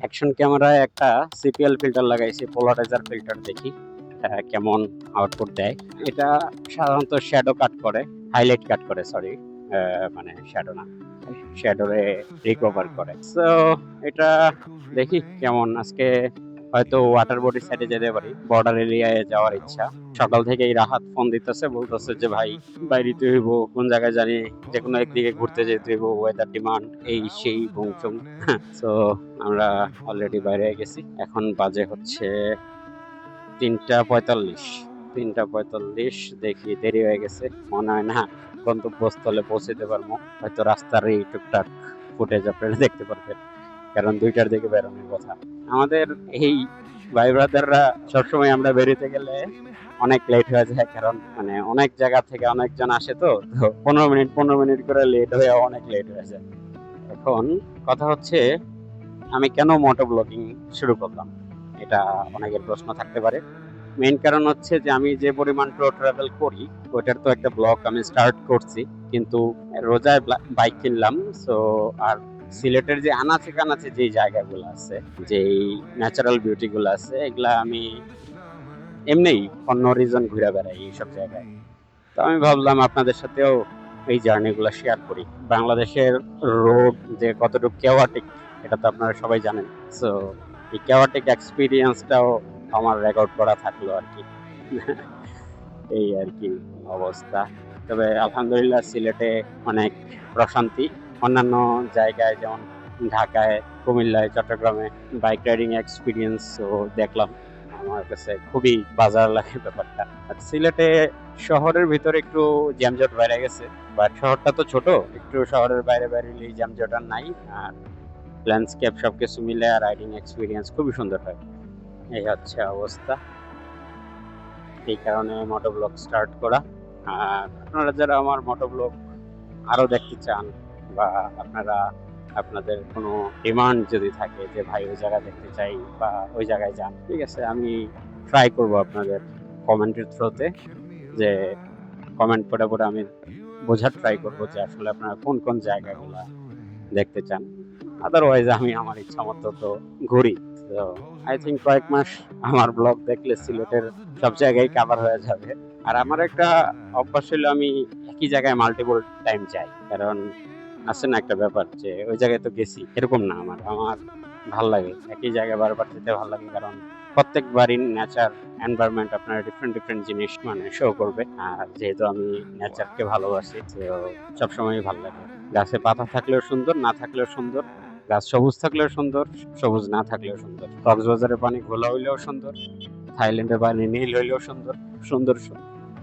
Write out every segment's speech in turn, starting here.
Action ক্যামেরায় একটা CPL filter লাগাইছি পোলারাইজার ফিল্টার দেখি কেমন আউটপুট দেয়। এটা সাধারণত শ্যাডো কাট করে হাইলাইট কাট করে সরি মানে শ্যাডো না শ্যাডোরে রিকভার করে। সো এটা দেখি কেমন, আজকে হয়তো ওয়াটার বডি সাইডে যেতে পারি। বর্ডার এরিয়ায় যাওয়ার ইচ্ছা। সকাল থেকেই রাহাত ফোন দিতেছে, বলতেছে যে, ভাই, বাইরে তুই হইব, কোন জায়গায় জানি যে কোনো একদিকে ঘুরতে যেতে হইব ওয়েদার ডিমান্ড এই সেই বুংচুং তো আমরা অলরেডি বাইরে গেছি। এখন বাজে হচ্ছে তিনটা পঁয়তাল্লিশ। তিনটা পঁয়তাল্লিশ, দেখি দেরি হয়ে গেছে। মনে হয় না গন্তব্যস্থলে পৌঁছে পৌঁছতে পারব। হয়তো রাস্তার এই টুকটাক ফুটেজ আপনারা দেখতে পারবেন। কারণ দুইটার দিকে বেরোনোর কথা। আমাদের এই ভাই ব্রাদাররা সবসময় আমরা বেরোতে গেলে অনেক লেট হয়ে যায়, কারণ মানে অনেক জায়গা থেকে অনেকজন আসে তো তো পনেরো মিনিট পনেরো মিনিট করে লেট হয়ে অনেক লেট হয়ে যায়। এখন কথা হচ্ছে, আমি কেন মোটো ব্লগিং শুরু করলাম? এটা অনেকের প্রশ্ন থাকতে পারে। মেইন কারণ হচ্ছে যে আমি যে পরিমাণ টো ট্রাভেল করি, ওইটার তো একটা ব্লগ আমি স্টার্ট করছি, কিন্তু রোজায় বাইক কিনলাম সো আর সিলেটের যে আনাচে কানাচে যে জায়গাগুলো আছে যেই ন্যাচারাল বিউটিগুলো আছে, এগুলা আমি এমনিই অন্য রিজন ঘুরে বেড়াই এইসব জায়গায়। তো আমি ভাবলাম আপনাদের সাথেও এই জার্নিগুলো শেয়ার করি। বাংলাদেশের রোড যে কতটুকু কেওয়াটিক এটা তো আপনারা সবাই জানেন। সো এই কেওয়াটিক এক্সপিরিয়েন্সটাও আমার রেকর্ড করা থাকল আর কি। এই আর কি অবস্থা। তবে আলহামদুলিল্লাহ সিলেটে অনেক প্রশান্তি। অন্যান্য জায়গায়, যেমন ঢাকায়, কুমিল্লায়, চট্টগ্রামে বাইক রাইডিং এক্সপিরিয়েন্স দেখলাম। আমার কাছে খুবই বাজার লাগে ব্যাপারটা। সিলেটে শহরের ভিতরে একটু জ্যামজট বেড়ে গেছে বাট শহরটা তো ছোট, একটু শহরের বাইরে বেরিয়ে জ্যামজট আর নাই। আর ল্যান্ডস্কেপ সব কিছু মিলে আর রাইডিং এক্সপিরিয়েন্স খুবই সুন্দর হয়। এই হচ্ছে অবস্থা। এই কারণে মোটো ব্লগ স্টার্ট করা। আর আপনারা যারা আমার মোটো ব্লগ আরও দেখতে চান বা আপনারা, আপনাদের কোনো ডিমান্ড যদি থাকে যে, ভাই, ওই জায়গা দেখতে চাই বা ওই জায়গায় যান। ঠিক আছে, আমি ট্রাই করব আপনাদের কমেন্টের থ্রুতে যে কমেন্ট করে পরে আমি বোঝার ট্রাই করব যে, আসলে আপনারা কোন কোন জায়গাগুলো দেখতে চান। আদারওয়াইজ আমি আমার ইচ্ছা মতো তো ঘুরি। তো আই থিঙ্ক কয়েক মাস আমার ব্লগ দেখলে সিলেটের সব জায়গায় কাভার হয়ে যাবে। আর আমার একটা অভ্যাস হলো আমি একই জায়গায় মাল্টিপল টাইম যাই। কারণ আছে না একটা ব্যাপার যে ওই জায়গায় তো গেছি। এরকম না আমার আমার ভালো লাগে। একই জায়গায় বারবার যেতে ভালো লাগে কারণ প্রত্যেকবারই নেচার এনভায়রনমেন্ট আপনার ডিফারেন্ট ডিফারেন্ট জিনিস মানে শো করবে। আর যেহেতু আমি নেচারকে ভালোবাসি তো সবসময়ই ভালো লাগে। গাছে পাতা থাকলেও সুন্দর, না থাকলেও সুন্দর। গাছ সবুজ থাকলেও সুন্দর, সবুজ না থাকলেও সুন্দর। কক্সবাজারের পানি ঘোলা হইলেও সুন্দর থাইল্যান্ডের পানি নীল হইলেও সুন্দর সুন্দর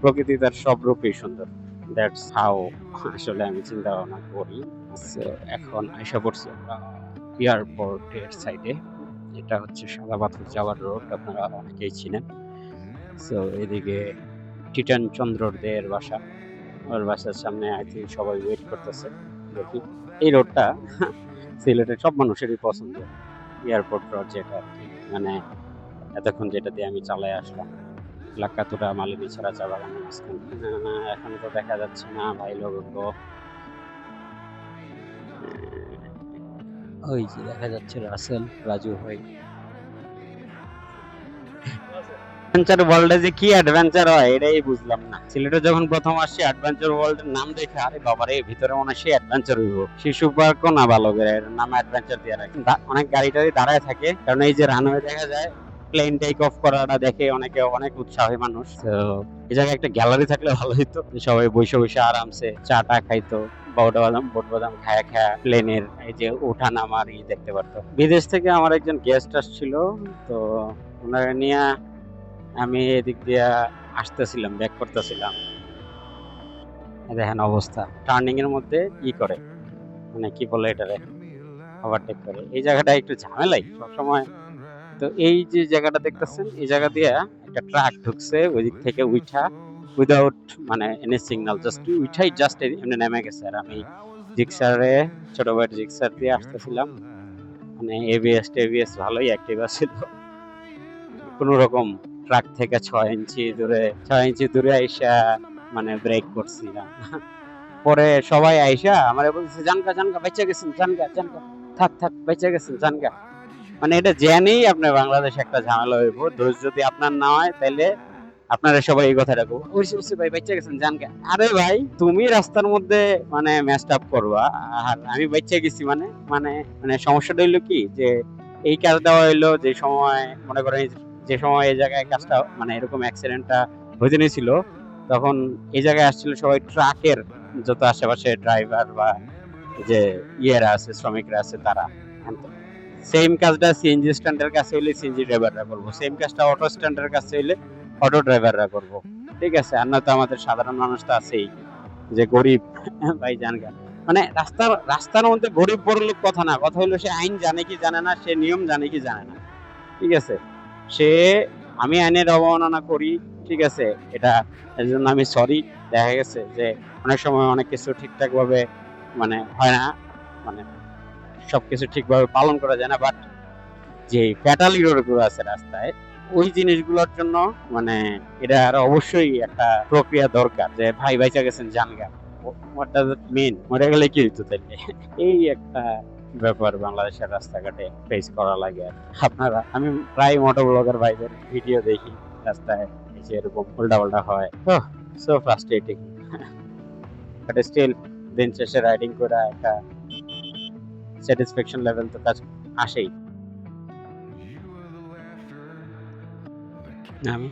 প্রকৃতি তার সব রূপেই সুন্দর। দ্যাটস হাউ আসলে আমি চিন্তা ভাবনা করি এখন আইসা পড়ছি আমরা এয়ারপোর্টের সাইডে এটা হচ্ছে সাদা পাথর যাওয়ার রোড আপনারা অনেকেই চিনেন। সো এদিকে টিটান চন্দ্রদের বাসা। ওর বাসার সামনে আই থিঙ্ক সবাই ওয়েট করতেছে, দেখি। এই রোডটা সিলেটের সব মানুষেরই পছন্দ এয়ারপোর্ট রোড যেটা মানে এতক্ষণ যেটা দিয়ে আমি চালাই আসলাম। লাক্কাতুরা মালিনী ছাড়া চা বাগানের মাঝখানে। এখন তো দেখা যাচ্ছে না ভাই ওই যে দেখা যাচ্ছে রাসেল রাজু ভাই। অ্যাডভেঞ্চার ওয়ার্ল্ডে যে কি অ্যাডভেঞ্চার হয় এটাই বুঝলাম না। সিলেটে যখন প্রথম আসছি অ্যাডভেঞ্চার ওয়ার্ল্ডের নাম দেখে আরে বাবারে ভিতরে মনে হয় অ্যাডভেঞ্চার হইব। শিশু পার্ক না ভালো করে নাম অ্যাডভেঞ্চার দিয়ে রাখে অনেক গাড়ি টাড়ি দাঁড়ায় থাকে কারণ এই যে রানওয়ে দেখা যায় প্লেন টেক অফ করাটা দেখে অনেকে অনেক উৎসাহী মানুষ। তো এই জায়গায় একটা গ্যালারি থাকলে ভালো যে সবাই বসে বসে আরামসে চা টা খাইতো বট বাদাম বট বাদাম খায়া খায়া প্লেনের এই যে ওঠা নামার ই দেখতে পারতো। বিদেশ থেকে আমার একজন গেস্ট আসছিল, তো ওনারা নিয়ে আমি এদিক দিয়ে আসতেছিলাম ব্যাক করতেছিলাম। দেখেন অবস্থা। টার্নিং এর মধ্যে ই করে। মানে কি বলে এটারে? ওভারটেক করে। এই জায়গাটা একটু ঝামেলাই। সবসময় তো এই যে জায়গাটা দেখতেছেন, এই জায়গা দিয়ে একটা ট্রাক ঢুকছে ওই দিক থেকে উইঠা উইদাউট মানে এনি সিগন্যাল জাস্ট উইঠাই জাস্ট এমনি নেমে গেছে। আর আমি জিক্সারে, ছোট ভাইয়ের জিক্সার দিয়ে আসতেছিলাম। মানে এবিএস টেবিএস ভালোই অ্যাক্টিভ ছিল কোনো রকম ট্রাক থেকে ছয় ইঞ্চি দূরে, ছয় ইঞ্চি দূরে আইসা মানে ব্রেক করছিলাম পরে সবাই আইসা আমার বলছে জানকা জানকা, বেঁচে গেছেন, জানকা জানকা, থাক থাক, বেঁচে গেছেন, জানকা। মানে এটা জেনেই আপনার বাংলাদেশে একটা ঝামেলা হইব। দোষ যদি আপনার না হয় তাহলে আপনারা সবাই এই কথাটা কো ওই সে ভাই বাচ্চা গেছেন জান আরে ভাই তুমি রাস্তার মধ্যে মানে ম্যাচড আপ করবা। আর আমি বাচ্চা গেছি মানে মানে মানে সমস্যাটা হইল কি? যে এই কাজটা হইল যে সময় মনে করেন যে সময় এই জায়গায় কাজটা মানে এরকম অ্যাক্সিডেন্টটা হইতে নিয়েছিল তখন এই জায়গায় আসছিল সবাই ট্রাকের যত আশেপাশে ড্রাইভার বা যে ইয়েরা আছে শ্রমিকরা আছে তারা। সেম কাজটা সিএনজি স্ট্যান্ডের কাছে হইলে সিএনজি ড্রাইভাররা করব। সেম কাজটা অটো স্ট্যান্ডের কাছে হইলে অটো ড্রাইভাররা করব। ঠিক আছে? আর না তো আমাদের সাধারণ মানুষ তো আছেই, যে গরিব ভাই জানগা মানে রাস্তার রাস্তার মধ্যে গরিব বড় লোক কথা না, কথা হলো সে আইন জানে কি জানে না, সে নিয়ম জানে কি জানে না। ঠিক আছে? সে, আমি আইনের অবমাননা করি, ঠিক আছে? এটা এর জন্য আমি সরি দেখা গেছে যে অনেক সময় অনেক কিছু ঠিকঠাক ভাবে মানে হয় না মানে সবকিছু ঠিকভাবে পালন করা যায় না বাট যে ফ্যাটালি রোডগুলো আছে রাস্তায়, ওই জিনিসগুলোর জন্য মানে এটা আর অবশ্যই একটা প্রক্রিয়া দরকার যে ভাই বাইচা গেছেন জানগা হোয়াট ডাজ ইট মিন মরে গেলে কি হইতো তাইলে? এই একটা ব্যাপার বাংলাদেশের রাস্তাঘাটে ফেস করা লাগে। আপনারা, আমি প্রায় মোটো ব্লগার ভাইদের ভিডিও দেখি রাস্তায় এসে এরকম উল্টা পাল্টা হয় সো ফ্রাস্ট্রেটিং বাট স্টিল দিন শেষে রাইডিং করে একটা স্যাটিসফ্যাকশন লেভেল তো কাজ আসেই। আমি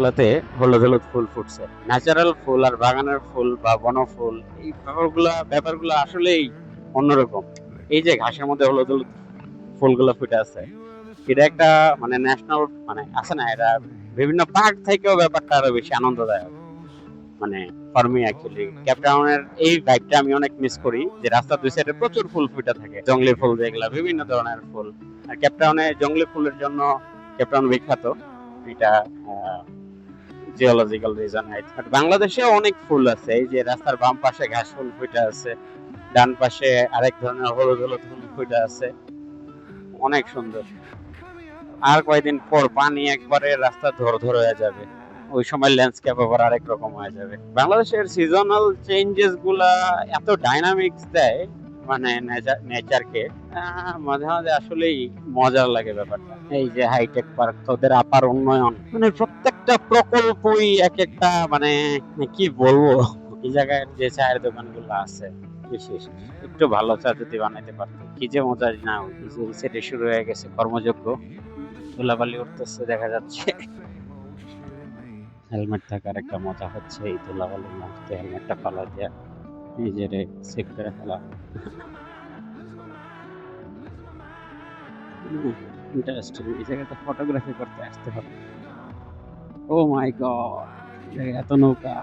গুলাতে হলুদ হলুদ ফুল ফুটছে। ন্যাচারাল ফুল আর বাগানের ফুল বা বন ফুল, এই ব্যাপারগুলা, ব্যাপারগুলো আসলেই অন্যরকম। এই যে ঘাসের মধ্যে হলুদ হলুদ ফুলগুলো ফুটে আছে, এটা একটা মানে ন্যাশনাল মানে আছে না, এটা বিভিন্ন পার্ক থেকেও ব্যাপারটা আরও বেশি আনন্দদায়ক। মানে ফর মি অ্যাকচুয়ালি ক্যাপটাউনের এই ভাইবটা আমি অনেক মিস করি, যে রাস্তার দুই সাইডে প্রচুর ফুল ফুটে থাকে। জঙ্গলি ফুল যেগুলা, বিভিন্ন ধরনের ফুল। আর ক্যাপটাউনে জঙ্গলি ফুলের জন্য ক্যাপটাউন বিখ্যাত। এটা জিওলজিক্যাল রিজন হাইট বাট বাংলাদেশে অনেক ফুল আছে, এই যে রাস্তার বাম পাশে ঘাস ফুল ফুটে আছে, ডান পাশে আরেক ধরনের হলুদ হলুদ ফুল ফুটে আছে, অনেক সুন্দর। আর কয়েকদিন পর পানি একবারে রাস্তা ধর ধর হয়ে যাবে, ওই সময় ল্যান্ডস্কেপ আবার আরেক রকম হয়ে যাবে। বাংলাদেশের সিজনাল চেঞ্জেসগুলা এত ডাইনামিক্স দেয় মানে নেচারকে মাঝে মাঝে আসলেই মজার লাগে ব্যাপারটা। এই যে হাইটেক পার্ক তোদের আপার উন্নয়ন মানে প্রত্যেকটা প্রকল্পই এক একটা মানে কি বলব? এই জায়গায় যে চায়ের দোকানগুলো আছে, বিশেষ, একটু ভালো চা যদি বানাইতে পারতো। কি যে মজা না সেটে শুরু হয়ে গেছে, কর্মযোগ্য, ধুলাবালি উঠতেছে, দেখা যাচ্ছে। হেলমেট থাকার একটা মজা হচ্ছে, এই ধুলাবালির মধ্যে হেলমেটটা ফালা দেওয়া নিজের সেভ করে ফেলা। ইন্টারেস্টিং এই জায়গাতে ফটোগ্রাফি করতে আসতে হবে। ও মাই গড এত নৌকা।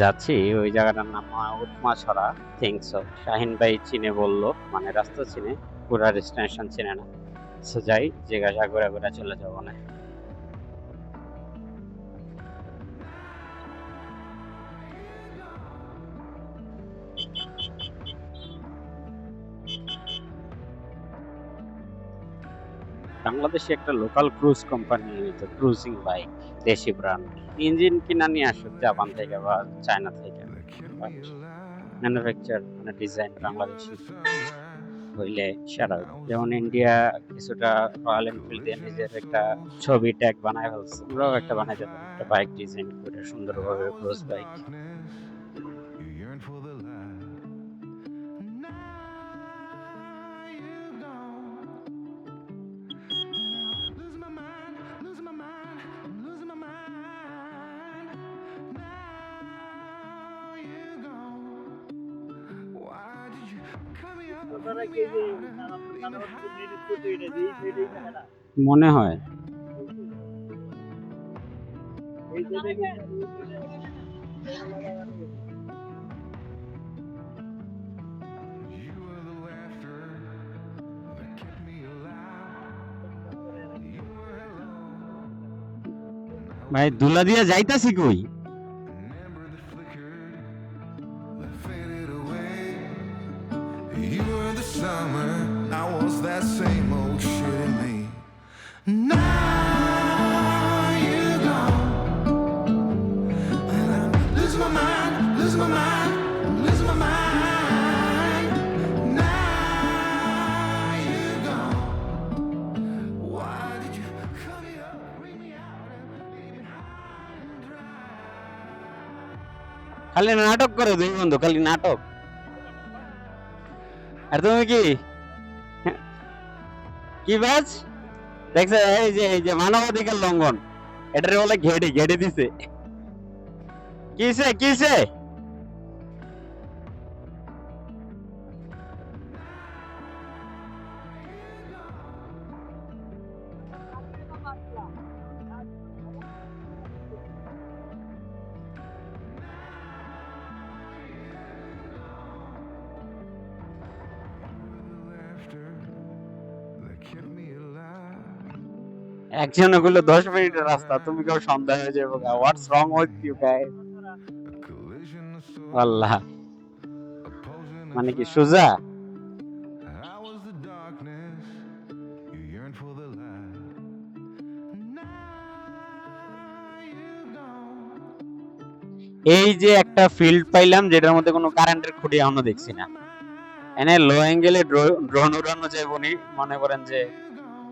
যাচ্ছি, ওই জায়গাটার নাম উৎমা ছড়া থিংস শাহিন ভাই চিনে বলল মানে রাস্তা চিনে। পুরা ডেস্টিনেশন চিনে না। সো যাই জিজ্ঞাসা করে করে চলে যাব না। বাংলাদেশে একটা লোকাল ক্রুজ কোম্পানি তো ক্রুজিং বাইক দেশি ব্র্যান্ড ইঞ্জিন কিনা নিয়ে আসো জাপান থেকে বা চায়না থেকে। ম্যানুফ্যাকচার মানে ডিজাইন বাংলাদেশি। হইলে সেরা যেমন ইন্ডিয়া কিছুটা রয়্যাল এনফিল্ড দিয়ে নিজের একটা ছবি ট্যাগ বানায় ফেলছে। আমরাও একটা বানাইতে পারি একটা বাইক ডিজাইন করে সুন্দরভাবে ক্রস বাইক were হয়। ভাই দুলা দিয়া যাইতাছি কই? that same old shit in me. Now you're gone, and I'm losing my mind, losing my mind, I'm losing my mind. Now you're gone. Why did you cut me up, bring me out, and leave me high and dry? খালি নাটক করে দুই বন্ধু খালি নাটক আর তুমি কি কি বাজ দেখছে এই যে এই যে মানবাধিকার লঙ্ঘন। এটারে বলে ঘেড়ে ঘেড়ে দিছে। কিসে কিসে একজনে গুলো দশ মিনিটের রাস্তা, তুমি কেউ সন্ধ্যা হয়ে যাবে হোয়াটস রং উইথ ইউ আল্লাহ। মানে কি, সুজা. এই যে একটা ফিল্ড পাইলাম, যেটার মধ্যে কোনো কারেন্টের খুঁটি এখনও দেখছি না। এনে লো অ্যাঙ্গেলে ড্রোন উড়ানো যাইব মনে করেন যে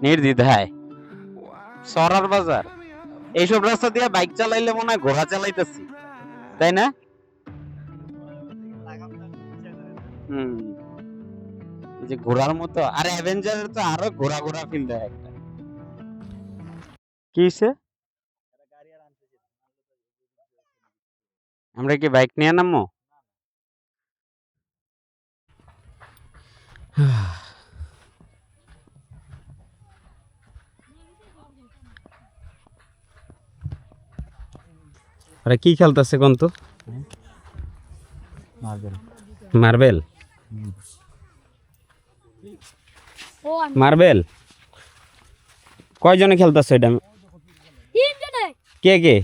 নির্দ্বিধায়। সরার বাজার এইসব রাস্তা দিয়ে বাইক চালাইলে মনে হয় ঘোড়া চালাইতেছি তাই না হুম যে ঘোড়ার মতো আর অ্যাভেঞ্জারের তো আরও ঘোড়া ঘোড়া ফিল দেয় একটা কি হইছে? আমরা কি বাইক নিয়ে নামবো আরে কি খেলতেছে কোন তো? মার্বেল। ও মার্বেল? কয়জনে খেলতেছে এটা? তিনজনে। কে কে?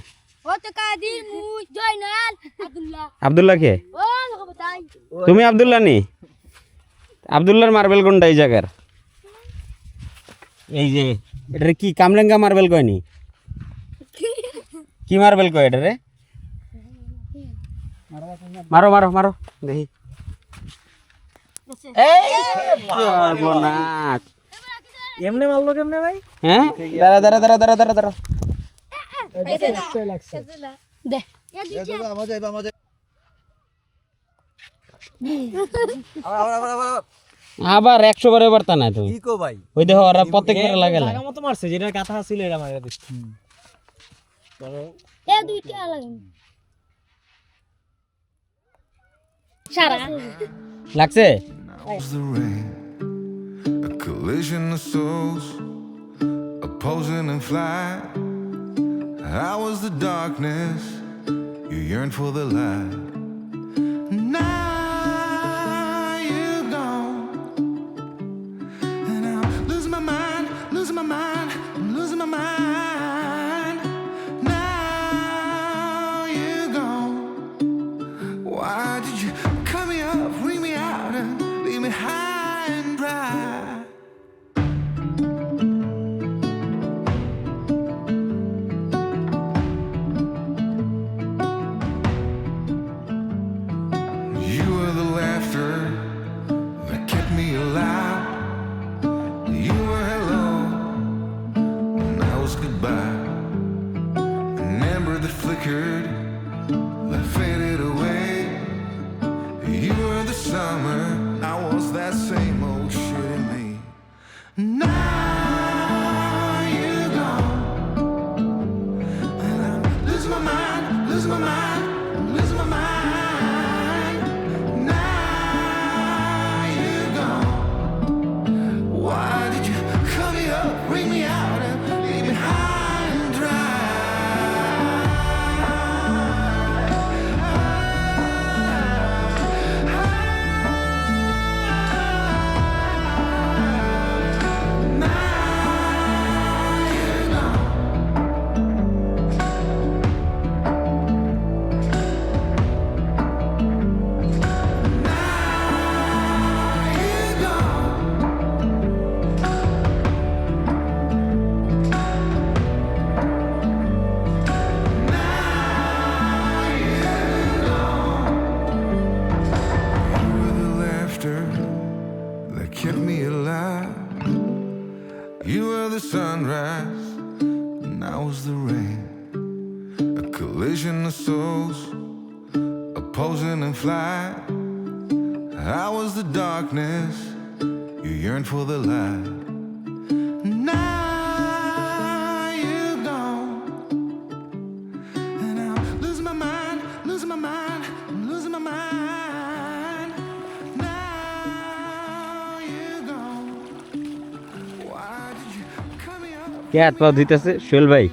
ও তো কাদির মুই জয়নাল আব্দুল্লাহ। আব্দুল্লাহ কে? তুমি আব্দুল্লাহ নি? আব্দুল্লাহর মার্বেল কোনটা এই জায়গার? এই যে এটা কি কামরেঙ্গা মার্বেল কয়নি কি? মার্বেল কয় এটা রে মারো মারো মারো। দেখি। এমনি মারলো কেমনে ভাই? হ্যাঁ? দাঁড়া দাঁড়া দাঁড়া দাঁড়া দাঁড়া দাঁড়া। আবার একশো বারে বার্তা না তুমি। কি কো ভাই? ওই দেখো ওরা প্রত্যেক করে লাগে লাগা মতো মারছে যেটা কাঁথা ছিল এটা মারা দিচ্ছে সারা লাগছে Now was the rain, a collision of souls, opposing and flight. I was the darkness, you yearned for the light. flickered. Alive. You were the sunrise, and I was the rain. A collision of souls, opposing in flight. I was the darkness, you yearned for the light. কে হাত পা দিতেছে সোহেল ভাই।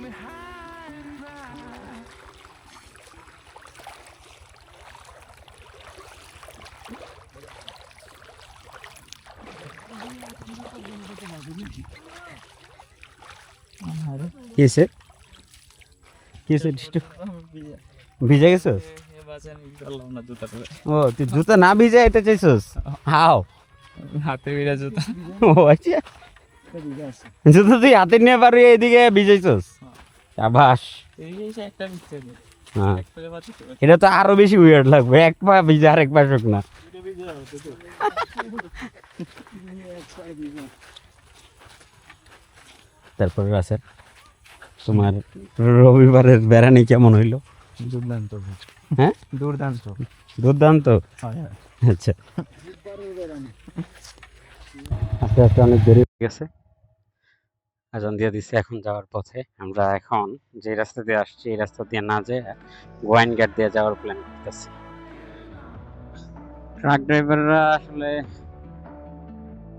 কিসে কিসে ভিজে গেছস? ও তুই জুতা না ভিজে এটা চাইছস? হাও। হাতে বিরা জুতা। ও আচ্ছা। তুই হাতে নিয়ে পারবি এইদিকে ভিজাইছস? আবাস একটা মিথ্যে হ্যাঁ। এটা তো আরও বেশি উইয়ার্ড লাগবে। এক পা ভিজে আর এক পা শুকনা তারপরে আছে তোমার রবিবারের বেড়ানি কেমন হইল? দুর্দান্ত হ্যাঁ? দুর্দান্ত। দুর্দান্ত? আচ্ছা। আস্তে আস্তে অনেক দেরি হয়ে গেছে। আজান দিয়ে দিচ্ছে এখন যাওয়ার পথে। আমরা এখন যে রাস্তা দিয়ে আসছি, এই রাস্তা দিয়ে না যেয়ে গোয়াইন গেট দিয়ে যাওয়ার প্ল্যান করতেছি। ট্রাক ড্রাইভাররা আসলে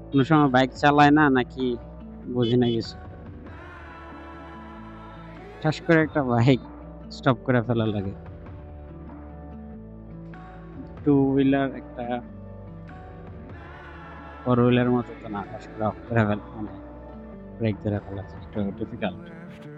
কোনো সময় বাইক চালায় না, নাকি বুঝি না কিছু। ঠাস করে একটা বাইক স্টপ করে ফেলা লাগে। টু হুইলার একটা ফোর হুইলার মতো তো না, ঠাস করে অফ করে ফেলা মানে ব্রেক ধরে ফেলা একটু ডিফিকাল্ট After